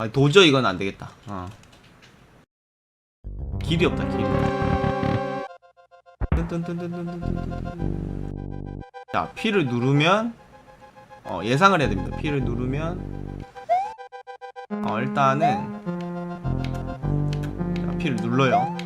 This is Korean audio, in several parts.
아, 도저히 이건 안 되겠다. 어. 길이 없다, 길이. 자, P를 누르면 어, 예상을 해야 됩니다. P를 누르면 어, 일단은 자, P를 눌러요.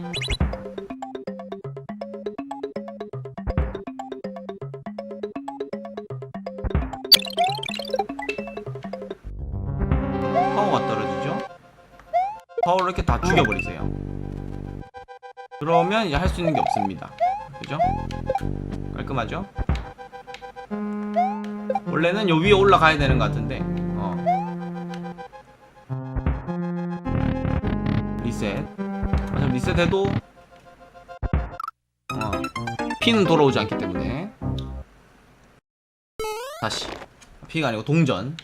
죽여버리세요. 그러면 이제 할 수 있는 게 없습니다. 그죠? 깔끔하죠? 원래는 요 위에 올라가야 되는 것 같은데, 어. 리셋. 맞아, 리셋해도, 어. 피는 돌아오지 않기 때문에. 다시. 피가 아니고 동전.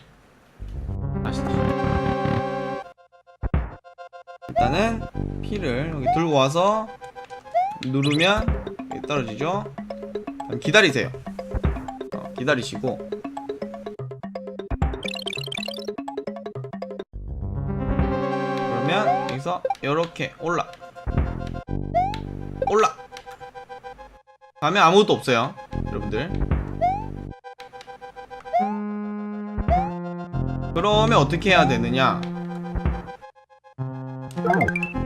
일단은 피를 여기 들고 와서 누르면 여기 떨어지죠. 기다리세요. 어, 기다리시고 그러면 여기서 이렇게 올라 올라 가면 아무것도 없어요, 여러분들. 그러면 어떻게 해야 되느냐?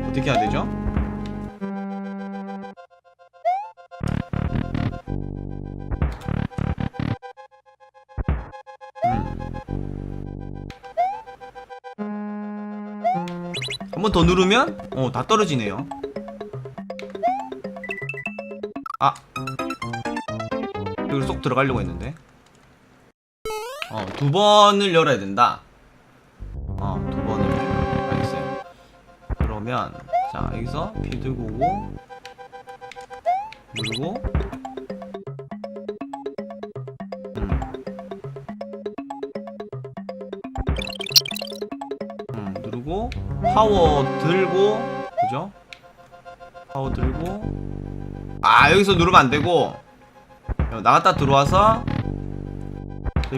어떻게 해야 되죠? 한번 더 누르면 어 다 떨어지네요. 아 여기 쏙 들어가려고 했는데 어 두 번을 열어야 된다. 어두 번을 알겠어요. 그러면 자 여기서 피 들고 오고 누르고 음. 음, 누르고 파워 들고 그죠? 파워 들고 아 여기서 누르면 안 되고 여기 나갔다 들어와서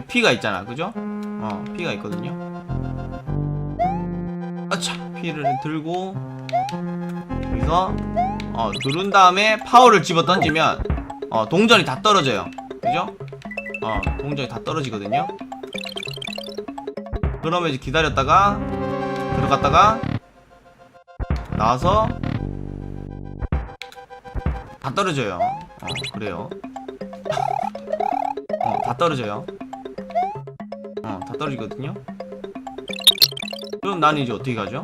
피가 있잖아 그죠? 어 피가 있거든요 아차 피를 들고 여기서 어 누른 다음에 파워를 집어 던지면 어 동전이 다 떨어져요. 그죠? 어 동전이 다 떨어지거든요. 그러면 이제 기다렸다가 들어갔다가 나와서 다 떨어져요. 어 그래요. 어 다 떨어져요. 어 다 떨어지거든요. 그럼 나는 이제 어떻게 가죠?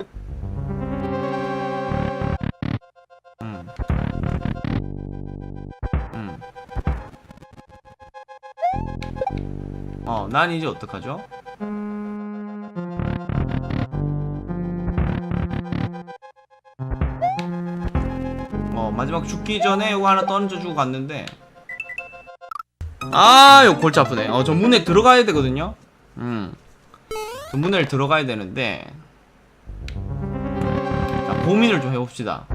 난 이제 어떡하죠? 어, 마지막 죽기 전에 이거 하나 던져주고 갔는데 아, 이거 골치 아프네. 어, 저 문에 들어가야 되거든요. 음. 저 문을 들어가야 되는데 자, 고민을 좀 해봅시다.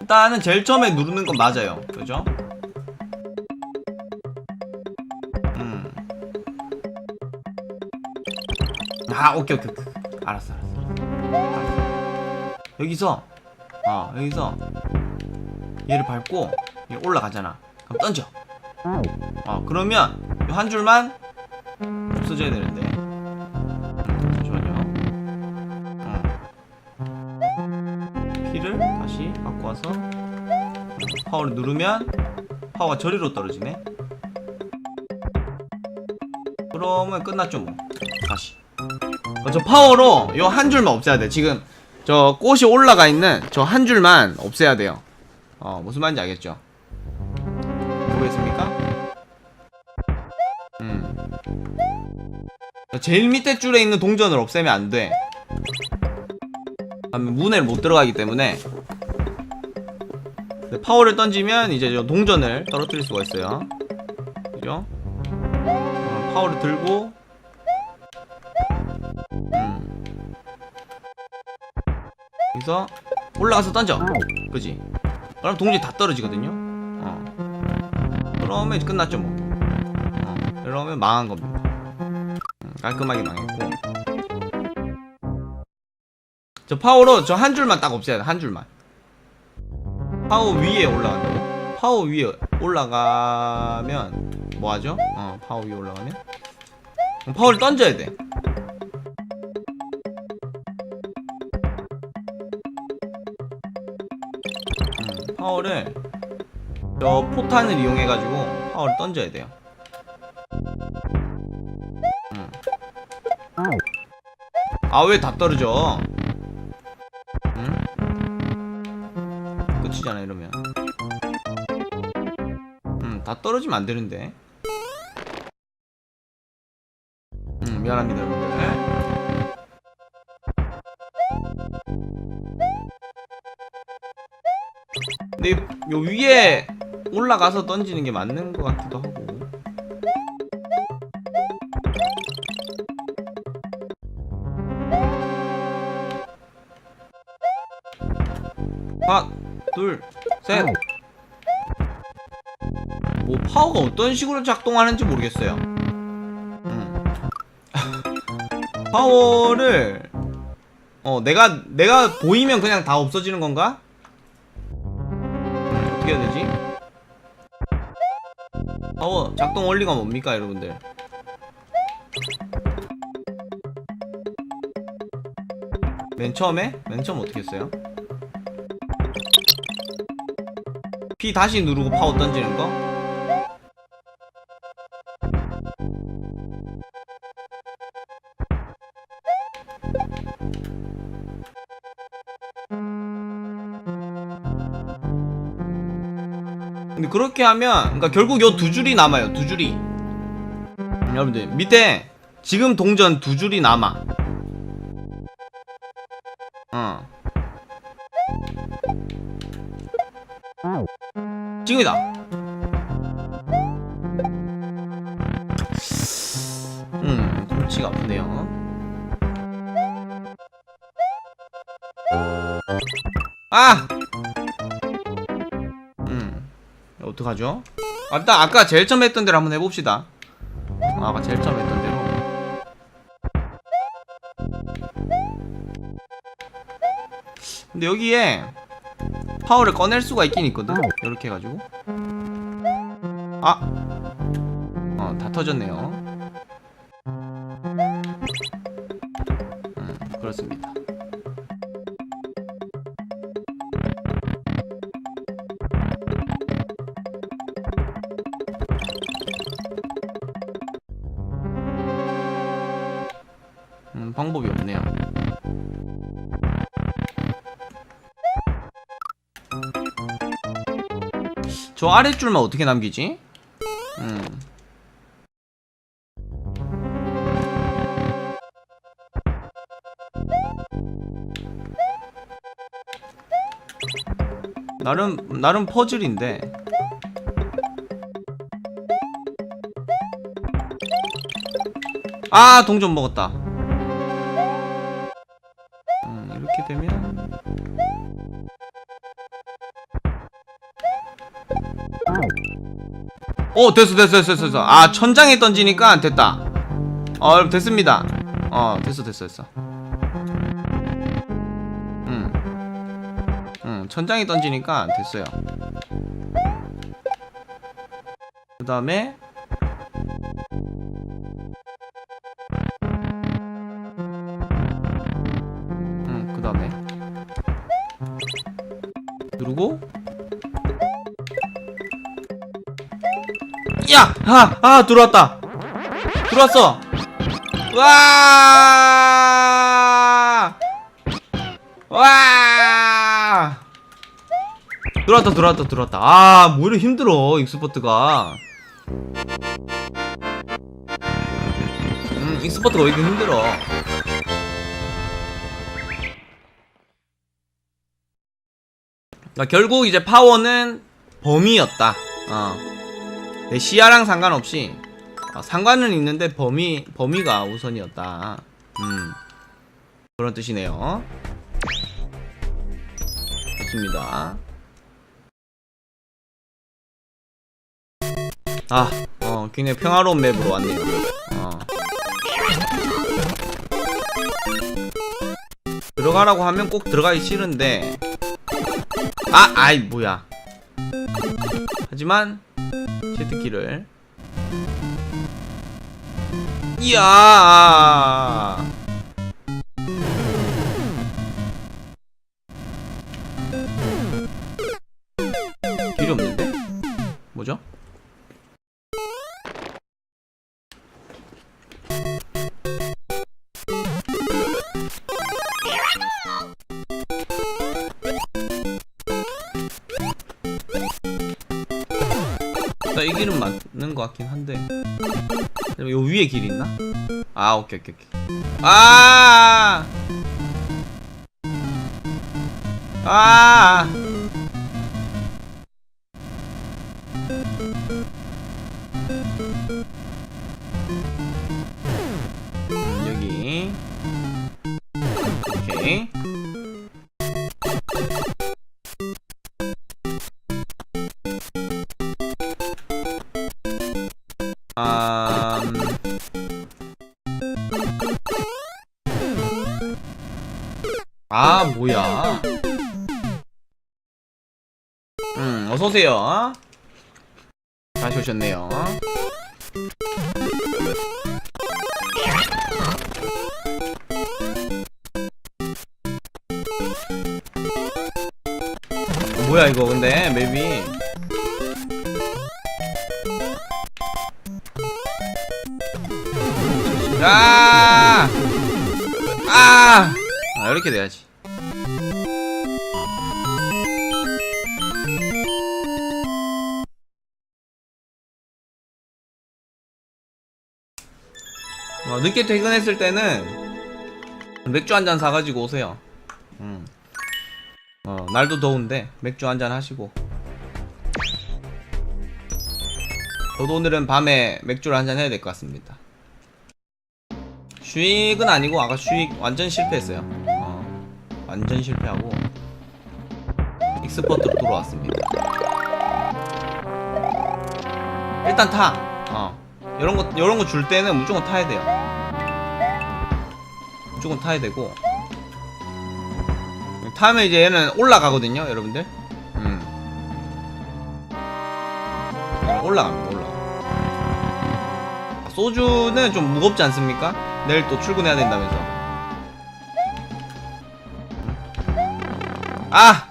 일단은 제일 처음에 누르는 건 맞아요. 그죠? 아, 오케이, 오케이, 오케이. 알았어, 알았어. 알았어. 여기서, 어, 여기서 얘를 밟고 얘 올라가잖아. 그럼 던져. 어, 그러면 이 한 줄만 없어져야 되는데. 음, 잠시만요. 어. 피를 다시 갖고 와서 파워를 누르면 파워가 저리로 떨어지네. 그러면 끝났죠 뭐. 다시. 어, 저 파워로 요 한 줄만 없애야 돼. 지금 저 꽃이 올라가 있는 저 한 줄만 없애야 돼요. 어 무슨 말인지 알겠죠? 보겠습니까? 음. 제일 밑에 줄에 있는 동전을 없애면 안 돼. 그러면 문에 못 들어가기 때문에 파워를 던지면 이제 저 동전을 떨어뜨릴 수가 있어요. 그죠? 어, 파워를 들고 그러면서 올라가서 던져. 그지? 그럼 동전이 다 떨어지거든요. 어. 그러면 끝났죠 뭐. 어. 그러면 망한 겁니다. 음, 깔끔하게 망했고. 저 파워로 저 한 줄만 딱 없애야 돼 한 줄만. 파워 위에 올라간다. 파워 위에 올라가면 뭐하죠? 어 파워 위에 올라가면? 파워를 던져야 돼. 음, 파워를 저 포탄을 이용해 가지고 파워를 던져야 돼요. 음. 아왜 다 떨어져? 응? 끝이잖아 이러면. 음, 다 떨어지면 안 되는데. 음, 미안합니다 근데 요 위에 올라가서 던지는 게 맞는 것 같기도 하고. 하나, 둘, 셋. 뭐 파워가 어떤 식으로 작동하는지 모르겠어요. 음. 파워를 어 내가 내가 보이면 그냥 다 없어지는 건가? 음, 어떻게 해야 되지? 파워 작동 원리가 뭡니까 여러분들? 맨 처음에? 맨 처음 어떻게 했어요? P 다시 누르고 파워 던지는 거? 그렇게 하면 그러니까 결국 요 두 줄이 남아요. 두 줄이. 음, 여러분들 밑에 지금 동전 두 줄이 남아. 어. 지금이다 음 골치가 아프네요. 아! 어떡하죠? 아, 일단 아까 제일 처음 했던 대로 한번 해봅시다. 아, 아까 제일 처음 했던 대로. 근데 여기에 파워를 꺼낼 수가 있긴 있거든? 이렇게 해가지고. 아! 어, 다 터졌네요. 음, 그렇습니다 저 아랫줄만 어떻게 남기지? 음. 나름 나름 퍼즐인데 아 동전 먹었다 어 됐어 됐어 됐어 됐어. 아 천장에 던지니까 됐다. 어 됐습니다. 어 됐어 됐어 됐어. 음. 음 천장에 던지니까 됐어요. 그 다음에 음, 그 다음에 누르고 야! 아! 아! 들어왔다! 들어왔어! 와! 와! 들어왔다 들어왔다 들어왔다 아 뭐 이렇게 힘들어 익스퍼트가 음 익스퍼트가 왜 이렇게 힘들어 그러니까 결국 이제 파워는 범위였다. 어. 내 시야랑 상관없이 어, 상관은 있는데 범위 범위가 우선이었다. 음. 그런 뜻이네요. 좋습니다. 아, 어, 굉장히 평화로운 맵으로 왔네요. 어. 들어가라고 하면 꼭 들어가기 싫은데 아 아이 뭐야 하지만 shift키를 이야 길이 없는데? 뭐죠? 것 같긴 한데. 요 위에 길이 있나? 아 오케이 오케이 오케이. 아! 아! 음, 여기. 오케이 아, 뭐야. 음, 어서오세요. 다시 오셨네요. 뭐야, 이거, 근데, 맵이. 아! 아! 아, 이렇게 돼야지. 어, 늦게 퇴근했을 때는 맥주 한 잔 사가지고 오세요. 음. 어, 날도 더운데 맥주 한 잔 하시고. 저도 오늘은 밤에 맥주를 한 잔 해야 될 것 같습니다. 슈익은 아니고 아까 슈익 완전 실패했어요. 어, 완전 실패하고 익스퍼트로 돌아왔습니다. 일단 타. 어. 이런 거 이런 거 줄 때는 무조건 타야 돼요. 무조건 타야 되고 타면 이제 얘는 올라가거든요, 여러분들. 음. 올라갑니다, 올라가. 소주는 좀 무겁지 않습니까? 내일 또 출근해야 된다면서. 아!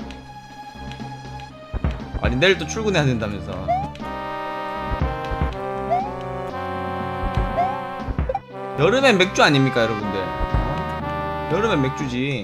아니, 내일 또 출근해야 된다면서. 여름엔 맥주 아닙니까, 여러분들? 어? 여름엔 맥주지.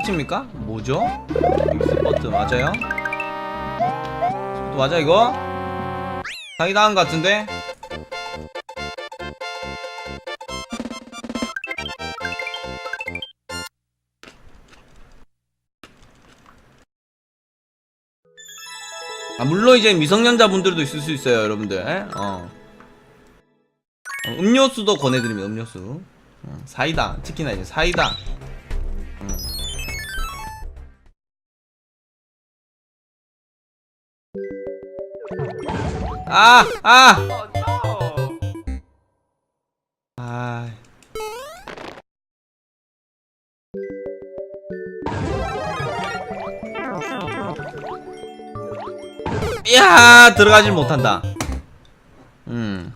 아, 끝입니까? 뭐죠? 익스퍼트 맞아요? 스포트 맞아, 이거? 사기당한 것 같은데? 아, 물론 이제 미성년자분들도 있을 수 있어요, 여러분들. 어. 어, 음료수도 권해드립니다, 음료수. 어, 사이다. 특히나 이제 사이다. 음. 아! 아! 아. 이야 들어가질 못한다. 음.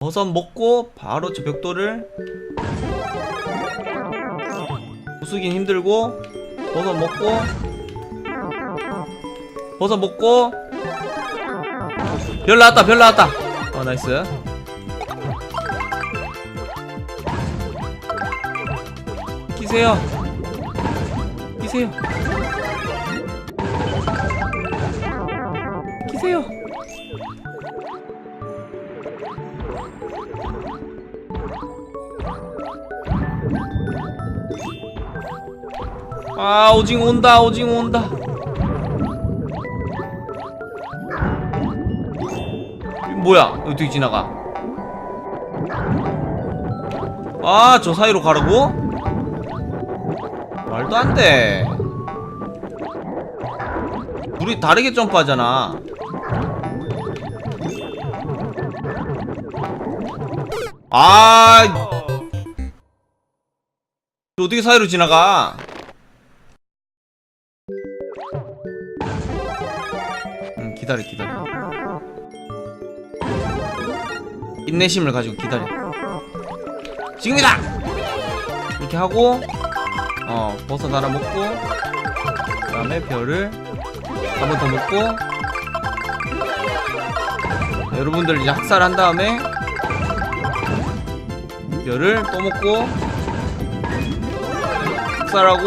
버섯 먹고 바로 저 벽돌을 부수긴 힘들고 버섯 먹고 버섯 먹고 별 나왔다 별 나왔다 어 나이스 끼세요. 끼세요. 끼세요. 아 오징어 온다 오징어 온다 뭐야? 어떻게 지나가? 아 저 사이로 가라고? 말도 안돼. 둘이 다르게 점프하잖아. 아 어떻게 사이로 지나가? 응, 기다려, 기다려. 인내심을 가지고 기다려. 지금이다! 이렇게 하고, 어, 버섯 하나 먹고, 그 다음에 별을 한 번 더 먹고, 여러분들 이제 학살한 다음에, 별을 또 먹고, 학살하고,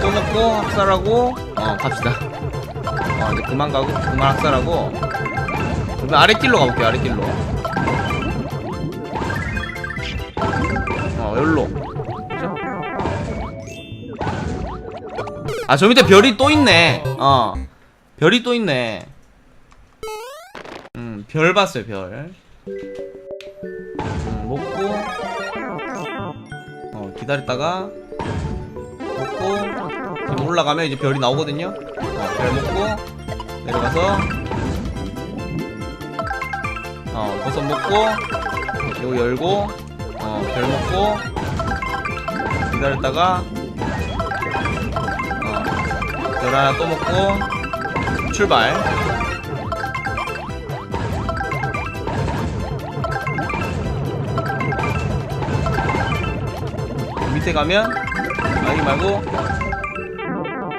또 먹고, 학살하고, 어, 갑시다. 어, 이제 그만 가고 그만 학살하고 그러면 아랫길로 가볼게요 아랫길로 그죠? 아저 밑에 별이 또 있네. 어. 별이 또 있네. 음별 봤어요 별. 음, 먹고. 어 기다렸다가 먹고. 지금 올라가면 이제 별이 나오거든요. 어, 별 먹고 내려가서. 어 버섯 먹고 이거 열고 어 별 먹고 기다렸다가 어 별 하나 또 먹고 출발 밑에 가면 아 여기 말고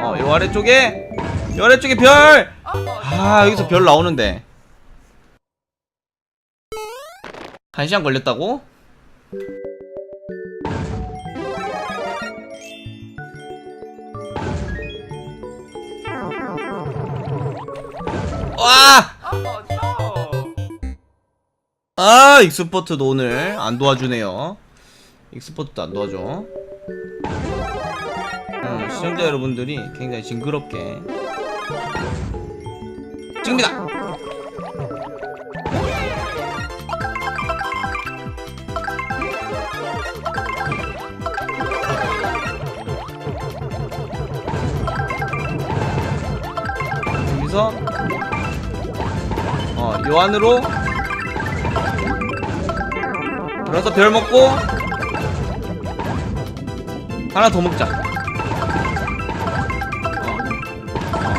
어요 아래쪽에 요 아래쪽에 별! 아 여기서 별 나오는데 한 시간 걸렸다고? 와! 아 익스퍼트도 오늘 안 도와주네요. 익스퍼트도 안 도와줘. 음, 시청자 여러분들이 굉장히 징그럽게. 지금이다 여기서 어, 요 안으로 들어서 별 먹고 하나 더 먹자. 어.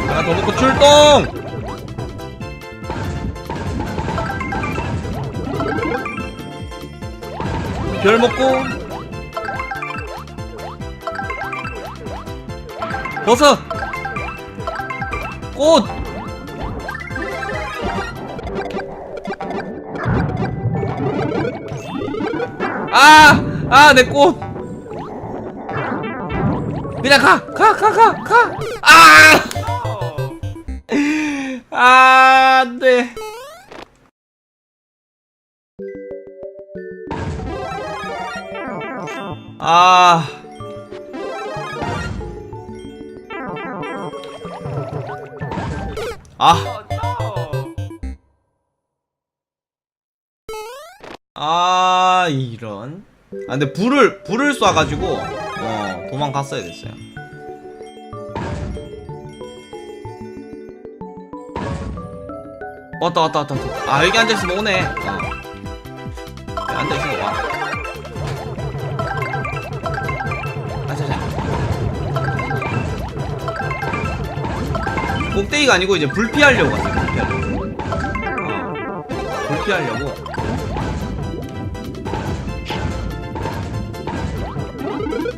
하나 더 먹고 출동! 별 먹고 버섯! 꽃 아! 아, 내 꽃! 그냥 가! 가! 가! 가! 가! 아! 아, 안 돼. 아. 아. 아, 이런. 아, 근데 불을, 불을 쏴가지고, 어, 도망갔어야 됐어요. 왔다, 왔다, 왔다, 왔다. 아, 여기 앉아있으면 오네. 어. 여기 앉아있으면 와. 아자자. 꼭대기가 아니고 이제 불 피하려고 왔어요. 불 피하려고. 어. 불 피하려고.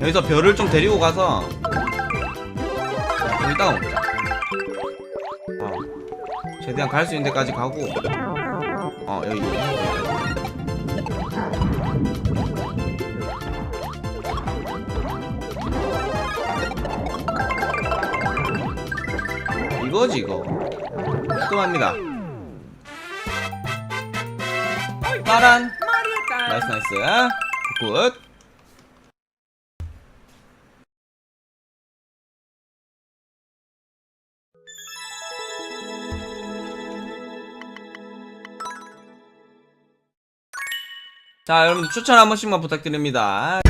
네. 여기서 별을 좀 데리고 가서 여기다가 먹자. 어. 최대한 갈 수 있는 데까지 가고. 어 여기. 이거지 이거. 깔끔합니다. 파란. 나이스 나이스. 굿. 자, 여러분 추천 한 번씩만 부탁드립니다.